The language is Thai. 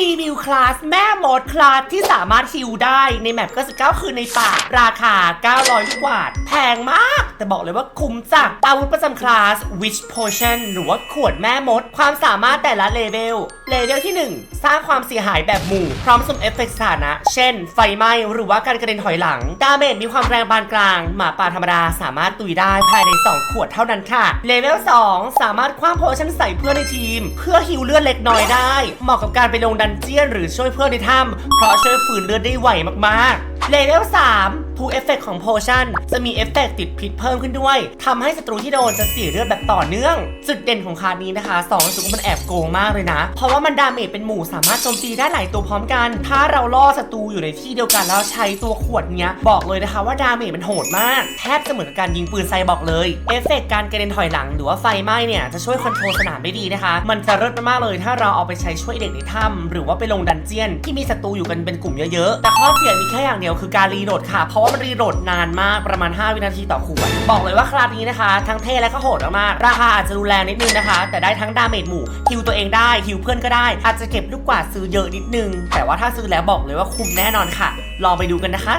รี วิวคลาสแม่มดคลาสที่สามารถฮิวได้ในแมป99 คืนในป่า ราคา 900กว่าบาทแพงมาก แต่บอกเลยว่าคุ้มจากอาวุธประจำคลาส Witch Potion หรือว่าขวดแม่มด ความสามารถแต่ละเลเวล เลเวลที่ 1 สร้างความเสียหายแบบหมู่ พร้อมสุ่มเอฟเฟกต์สถานะ เช่น ไฟไหม้หรือว่าการกระเด็นถอยหลัง ดาเมจมีความแรงปานกลาง หมาป่าธรรมดาสามารถตุยได้ภายใน 2 ขวดเท่านั้นค่ะ เลเวล 2 สามารถคว้างโพชั่นใส่เพื่อนในทีม เพื่อฮิวเลือดเล็กน้อยได้ เหมาะกับการไปลงดันเจยนหรือช่วยเพื่อนในถ้ำเพราะช่วยฝืนเลือดได้ไวมากๆเลเวล3 ทูเอฟเฟกของโพชั่นจะมีเอฟเฟกติดพิษเพิ่มขึ้นด้วยทำให้ศัตรูที่โดนจะเสียเลือดแบบต่อเนื่อง จุดเด่นของคาร์ดนี้นะคะ2รู้สึกมันแอบโกงมากเลยนะ เพราะว่ามันดาเมจเป็นหมู่สามารถโจมตีได้หลายตัวพร้อมกัน ถ้าเราล่อศัตรูอยู่ในที่เดียวกันแล้วใช้ตัวขวดเนี้ยบอกเลยนะคะว่าดาเมจมันโหดมาก แทบจะเหมือนกับการยิงปืนไซบอกเลยเอฟเฟกการกระเด็นถอยหลังหรือว่าไฟไหม้เนี่ยจะช่วยคอนโทรลสนามได้ดีนะคะ มันจะเลิศมากๆเลยถ้าเราเอาไปใช้ช่วยเด็กในถ้ำหรือว่าไปลงดันเจียนที่มีศัตรูอยู่กันเป็นกลุ่มเยอะๆแต่ข้อเสียมีแค่อย่างเดียวคือการรีโหลดค่ะเพราะว่ามันรีโหลดนานมากประมาณ 5 วินาทีต่อขวด บอกเลยว่าคลาสนี้นะคะ ทั้งเท่และก็โหดมากๆราคาอาจจะรุนแรงนิดนึงนะคะ แต่ได้ทั้งดาเมจหมู่ฮิวตัวเองได้ฮิวเพื่อนก็ได้ อาจจะเก็บลูกกวาดซื้อเยอะนิดนึง แต่ว่าถ้าซื้อแล้วบอกเลยว่าคุ้มแน่นอนค่ะ ลองไปดูกันนะคะ